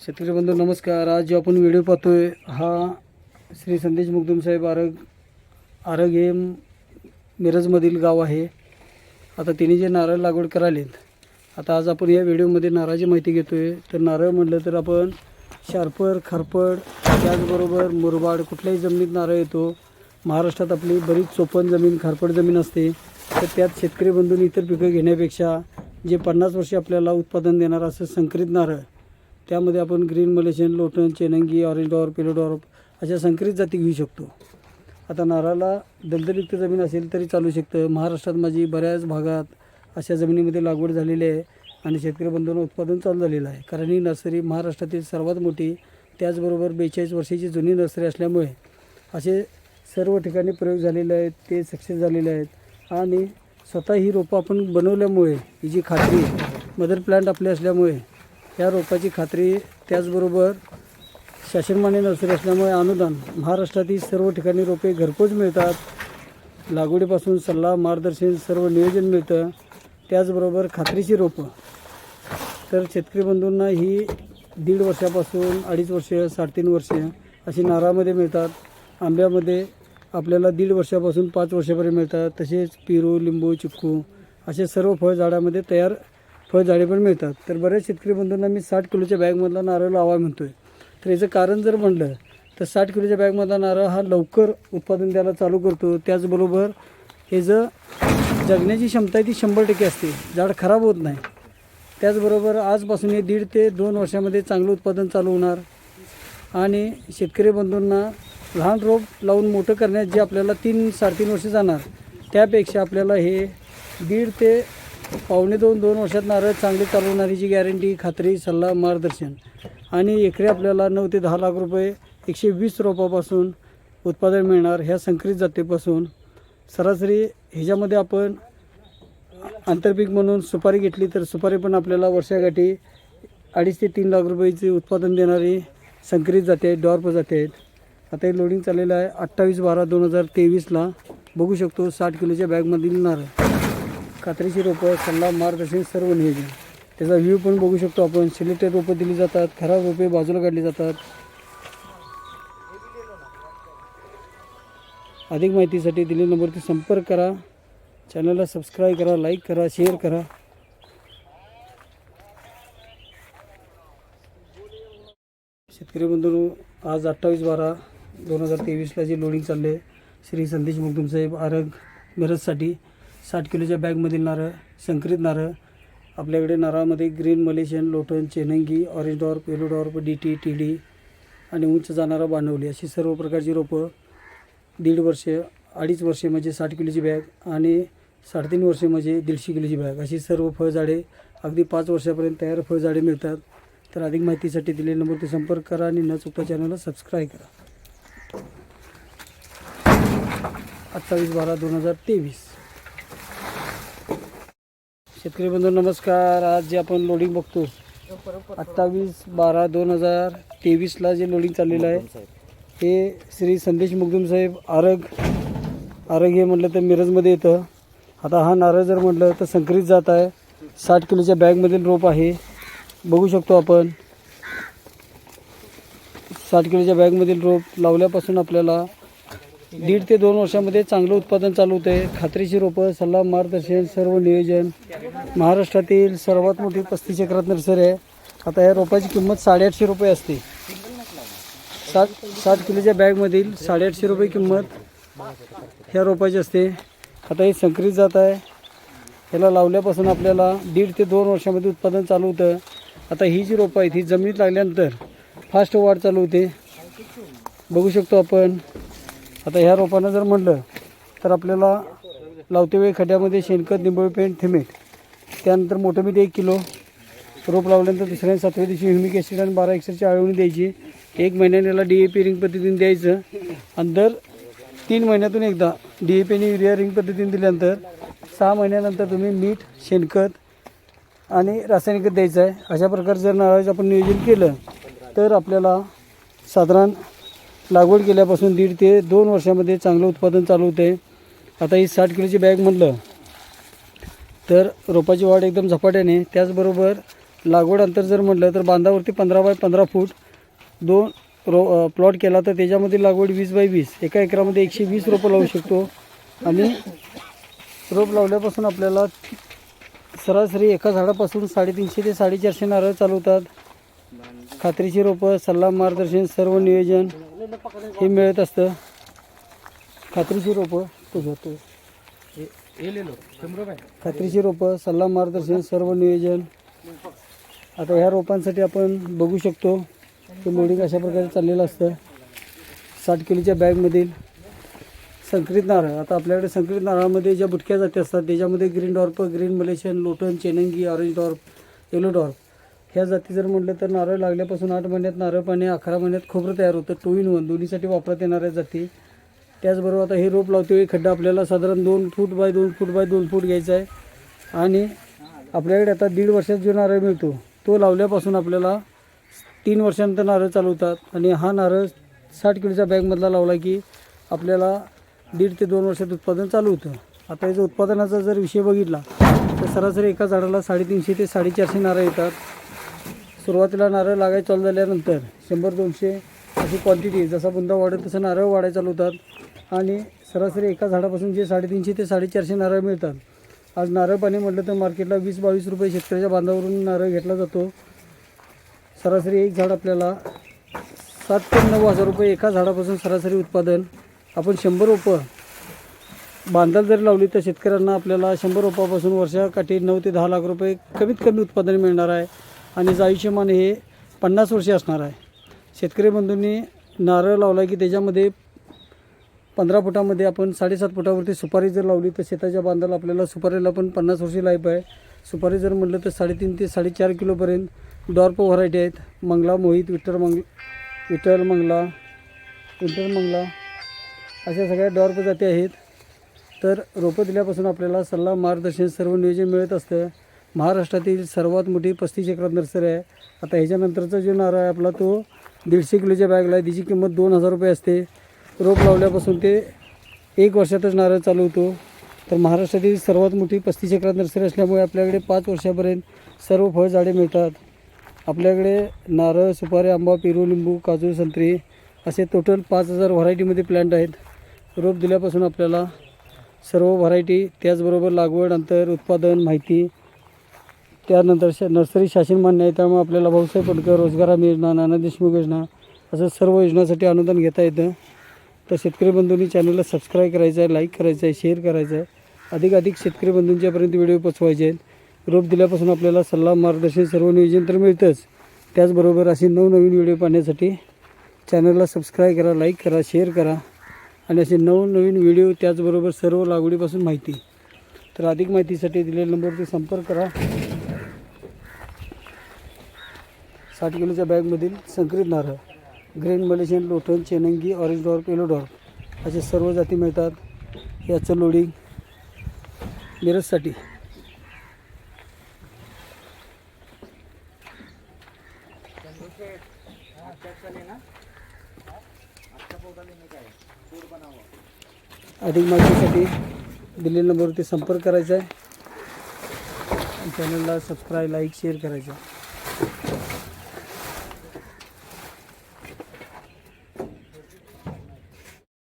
शेतकरी बंधू नमस्कार. आज जो आपण व्हिडिओ पाहतोय हा श्री संदेश मुगदुम साहेब आरग आरग हे मिरजमधील गाव आहे. आता तिने जे नारळ लागवड करालीत आता आज आपण या व्हिडिओमध्ये नारळाची माहिती घेतोय. तर नारळ म्हटलं तर आपण शार्पर खारपड त्याचबरोबर मुरबाड कुठल्याही जमिनीत नारळ येतो. महाराष्ट्रात आपली बरीच चोपन जमीन खारपड जमीन असते. तर त्यात शेतकरी बंधूंनी इतर पिकं घेण्यापेक्षा जे पन्नास वर्षे आपल्याला उत्पादन देणार असं संकरित नारळ त्यामध्ये आपण ग्रीन मलेशियन लोटन चेनंगी ऑरेंज डॉर पिलो डॉर अशा संकरित जाती घेऊ शकतो. आता नारळाला दलदलयुक्त जमीन असेल तरी चालू शकतं. महाराष्ट्रात माझी बऱ्याच भागात अशा जमिनीमध्ये लागवड झालेली आहे आणि शेतकरी बंधूंना उत्पादन चालू झालेलं आहे. कारण ही नर्सरी महाराष्ट्रातील सर्वात मोठी त्याचबरोबर बेचाळीस वर्षाची जुनी नर्सरी असल्यामुळे असे सर्व ठिकाणी प्रयोग झालेले आहेत ते सक्सेस झालेले आहेत. आणि स्वतः ही रोपं आपण बनवल्यामुळे ही जी खात्री मदर प्लांट आपले असल्यामुळे या रोपाची खात्री त्याचबरोबर शासनमान्य नर्सरी असल्यामुळे अनुदान. महाराष्ट्रातील सर्व ठिकाणी रोपे घरपोच मिळतात. लागवडीपासून सल्ला मार्गदर्शन सर्व नियोजन मिळतं. त्याचबरोबर खात्रीची रोपं. तर शेतकरी बंधूंना ही दीड वर्षापासून अडीच वर्ष साडेतीन वर्ष अशी नारळामध्ये मिळतात. आंब्यामध्ये आपल्याला दीड वर्षापासून पाच वर्षापर्यंत मिळतात. तसेच पेरू लिंबू चिक्कू असे सर्व फळझाडामध्ये तयार फळझाडे पण मिळतात. तर बऱ्याच शेतकरी बंधूंना मी साठ किलोच्या बॅगमधला नारळ लावा म्हणतो आहे तर याचं कारण जर म्हणलं तर साठ किलोच्या बॅगमधला नारळ हा लवकर उत्पादन द्यायला चालू करतो. त्याचबरोबर हे जर जगण्याची क्षमता आहे ती शंभर टक्के असते. झाड खराब होत नाही. त्याचबरोबर आजपासून हे दीड ते दोन वर्षामध्ये चांगलं उत्पादन चालू होणार. आणि शेतकरी बंधूंना लहान रोप लावून मोठं करण्यात जे आपल्याला तीन साडेतीन वर्ष जाणार त्यापेक्षा आपल्याला हे दीड ते पावणे दोन दोन वर्षात नारळ चांगले चालवणारी जी गॅरंटी खात्री सल्ला मार्गदर्शन. आणि एकरी आपल्याला नऊ ते दहा लाख रुपये एकशे वीस रोपापासून उत्पादन मिळणार ह्या संकरित जातीपासून. सरासरी ह्याच्यामध्ये आपण आंतरपीक म्हणून सुपारी घेतली तर सुपारी पण आपल्याला वर्षाकाठी अडीच ते तीन लाख रुपयाचे उत्पादन देणारी संकरित जाते आहेत डॉर्प जाते आहेत. आता हे लोडिंग चाललेलं आहे अठ्ठावीस बारा दोन हजार तेवीसला. बघू शकतो साठ किलोच्या बॅगमधील नारळ. कात्रीची रोपं सल्ला मार्गदर्शन सर्व नियोजन. त्याचा व्ह्यू पण बघू शकतो आपण. सिलेक्टेड रोपं दिली जातात खराब रोपे बाजूला काढली जातात. अधिक माहितीसाठी दिलेल्या नंबरवरती संपर्क करा. चॅनलला सबस्क्राईब करा लाईक करा शेअर करा. शेतकरी बंधू आज अठ्ठावीस बारा दोन हजार तेवीसला जे लोडिंग चालले श्री संदेश मुगदुम साहेब आरग मिरजसाठी साठ किलोच्या बॅगमधील नारळ संकरित नारळ आपल्याकडे नारळामध्ये ग्रीन मलेशियन लोटन चेनंगी orange dwarf yellow dwarf D T T D आणि उंच जाणारा बांधवली अशी सर्व प्रकारची रोपं दीड वर्षे अडीच वर्षे म्हणजे साठ किलोची बॅग आणि साडेतीन वर्षे म्हणजे दीडशे किलोची बॅग. अशी सर्व फळझाडे अगदी पाच वर्षापर्यंत तयार फळझाडे मिळतात. तर अधिक माहितीसाठी दिलेल्या ते संपर्क करा आणि न चुकता चॅनलला सबस्क्राईब करा. अठ्ठावीस बारा दोन हजार तेवीस. शेतकरी बंधू नमस्कार. आज जे आपण लोडिंग बघतो अठ्ठावीस बारा दोन हजार तेवीसला जे लोडिंग चाललेलं आहे हे श्री संदेश मुगदुम साहेब आरग आरग हे म्हटलं तर मिरजमध्ये येतं. आता हा नारळ जर म्हटलं तर संकरित जात आहे. साठ किलोच्या बॅगमधील रोप आहे. बघू शकतो आपण. साठ किलोच्या बॅगमधील रोप लावल्यापासून आपल्याला दीड ते दोन वर्षामध्ये चांगलं उत्पादन चालू आहे खात्रीची रोपं सल्ला मार्गदर्शन सर्व नियोजन महाराष्ट्रातील सर्वात मोठी पस्तीस एकरात नर्सरी आहे. आता या रोपाची किंमत साडेआठशे रुपये असते. सात सात किलोच्या बॅगमधील साडेआठशे रुपये किंमत ह्या रोपाची असते. आता ही संकरित जात आहे. ह्याला लावल्यापासून आपल्याला दीड ते दोन वर्षामध्ये उत्पादन चालू होतं. आता ही जी रोपं आहेत ही जमिनीत लागल्यानंतर फास्ट वाढ चालू होते. बघू शकतो आपण. आता ह्या रोपांना जर म्हटलं तर आपल्याला लावते वेळी खड्यामध्ये शेणखत निंबळ पेंट थिमेट त्यानंतर मोठं मीठ एक किलो रोप लावल्यानंतर दुसऱ्या सातव्या दिवशी ह्युमिक ॲसिड आणि बारा एक्सरची आळवणी द्यायची. एक महिन्याने याला डी ए पी रिंग पद्धतीने द्यायचं. आणि दर तीन महिन्यातून एकदा डी ए पी आणि युरिया रिंग पद्धतीने दिल्यानंतर सहा महिन्यानंतर तुम्ही मीठ शेणखत आणि रासायनिक खत द्यायचं आहे. अशा प्रकारे जर नारळाचं आपण नियोजन केलं तर आपल्याला साधारण लागवड केल्यापासून दीड ते दोन वर्षामध्ये चांगलं उत्पादन चालू होते आता ही साठ किलोची बॅग म्हटलं तर रोपाची वाढ एकदम झपाट्याने त्याचबरोबर लागवड अंतर जर म्हटलं तर बांधावरती पंधरा बाय पंधरा फूट दोन रो प्लॉट केला तर त्याच्यामध्ये लागवड वीस बाय वीस. एका एकरामध्ये एकशे वीस रोपं लावू शकतो. आणि रोप लावल्यापासून आपल्याला सरासरी एका झाडापासून साडेतीनशे ते साडेचारशे नारळ चालवतात. खात्रीची रोपं सल्ला मार्गदर्शन सर्व नियोजन हे मिळत असतं. खात्रीची रोपं तुझ्या घेतो खात्रीची रोपं सल्ला मार्गदर्शन सर्व नियोजन. आता ह्या रोपांसाठी आपण बघू शकतो की लोडिंग अशा प्रकारे चाललेलं असतं. साठ किलोच्या बॅगमधील संकरित नारळ. आता आपल्याकडे संकरित नारळामध्ये ज्या बुटक्या जाती असतात त्याच्यामध्ये ग्रीन डॉर्प ग्रीन मलेशियन लोटन चेनंगी ऑरेंज डॉर्प येलो डॉर्प. ह्या जाती जर म्हटलं तर नारळ लागल्यापासून आठ महिन्यात नारळ पाणी अकरा महिन्यात खोबरं तयार होतं. Two in one. दोन्हीसाठी वापरात येणाऱ्या जाती. त्याचबरोबर आता हे रोप लावतो एक खड्डा आपल्याला साधारण दोन फूट बाय दोन फूट बाय दोन फूट घ्यायचा आहे. आणि आपल्याकडे आता दीड वर्षात जो नारळ मिळतो तो लावल्यापासून आपल्याला तीन वर्षानंतर नारळ चालवतात. आणि हा नारळ साठ किलोच्या बॅगमधला लावला की आपल्याला दीड ते दोन वर्षात उत्पादन चालू होतं. आता याचं उत्पादनाचा जर विषय बघितला तर सरासरी एका झाडाला साडेतीनशे ते साडेचारशे नारळ येतात. सुरुवातीला नारळ लागायला चालू झाल्यानंतर शंभर दोनशे अशी क्वांटिटी जसा बुंदा वाढत तसं नारळ वाढायला चालू होतात. आणि सरासरी एका झाडापासून जे साडेतीनशे ते साडेचारशे नारळ मिळतात. आज नारळ पाणी म्हटलं तर मार्केटला वीस बावीस रुपये शेतकऱ्याच्या बांधावरून नारळ घेतला जातो. सरासरी एक झाड आपल्याला सात ते नऊ हजार रुपये एका झाडापासून सरासरी उत्पादन. आपण शंभर रोपं बांधाल जरी लावली तर शेतकऱ्यांना आपल्याला शंभर रोपापासून वर्षाकाठी नऊ ते दहा लाख रुपये कमीत कमी उत्पादन मिळणार आहे. आणि याचं आयुष्यमान हे पन्नास वर्षे असणार आहे. शेतकरी बंधूंनी नारळ लावला की त्याच्यामध्ये पंधरा फुटामध्ये आपण साडेसात फुटावरती सुपारी जर लावली तर शेताच्या बांधाला आपल्याला सुपारीला पण पन्नास वर्षी लाईफ आहे. सुपारी जर म्हटलं तर साडेतीन ते साडेचार किलोपर्यंत डॉर्प व्हरायटी आहेत. मंगला मोहित विठ्ठल मंग विठ्ठल मंगला विठ्ठल मंगला अशा सगळ्या डॉर्प जाती आहेत. तर रोपं दिल्यापासून आपल्याला सल्ला मार्गदर्शन सर्व नियोजन मिळत असतं. महाराष्ट्रातील सर्वात मोठी पस्तीस एकरात नर्सरी आहे. आता ह्याच्यानंतरचा जो नारळ आहे आपला तो दीडशे किलोच्या बॅगला आहे त्याची किंमत दोन हजार रुपये असते. रोप लावल्यापासून ते एक वर्षातच नारळ चालू होतो. तर महाराष्ट्रातील सर्वात मोठी पस्तीस एकरात नर्सरी असल्यामुळे आपल्याकडे पाच वर्षापर्यंत सर्व फळझाडे मिळतात. आपल्याकडे नारळ सुपारी आंबा पेरू लिंबू काजू संत्री असे टोटल पाच हजार व्हरायटीमध्ये प्लॅन्ट आहेत. रोप दिल्यापासून आपल्याला सर्व व्हरायटी त्याचबरोबर लागवड अंतर उत्पादन माहिती त्यानंतर श नर्सरी शासन मान्य आहे त्यामुळे आपल्याला भाऊसाहेब पटकर रोजगार हमी योजना नाना देशमुख योजना असं सर्व योजनासाठी अनुदान घेता येतं. तर शेतकरी बंधूंनी चॅनलला सबस्क्राईब करायचं आहे लाईक करायचं आहे शेअर करायचं आहे. अधिक अधिक शेतकरी बंधूंच्यापर्यंत व्हिडिओ पोचवायचे आहेत. रोप दिल्यापासून आपल्याला सल्ला मार्गदर्शन सर्व नियोजन तर मिळतंच. त्याचबरोबर असे नवनवीन व्हिडिओ पाहण्यासाठी चॅनलला सबस्क्राईब करा लाईक करा शेअर करा. आणि असे नवनवीन व्हिडिओ त्याचबरोबर सर्व लागवडीपासून माहिती. तर अधिक माहितीसाठी दिलेल्या नंबरवरती संपर्क करा. साठ किलोच्या बॅगमधील संकरित नारळ ग्रेन मलेशियन लोटन चेनंगी ऑरेंज डॉर्प येलो डॉर्प असे सर्व जाती मिळतात याचं लोडिंग मिरजसाठी. अधिक माहितीसाठी दिलेल्या नंबरवरती संपर्क करायचा आहे. चॅनलला सबस्क्राईब लाईक शेअर करायचं आहे.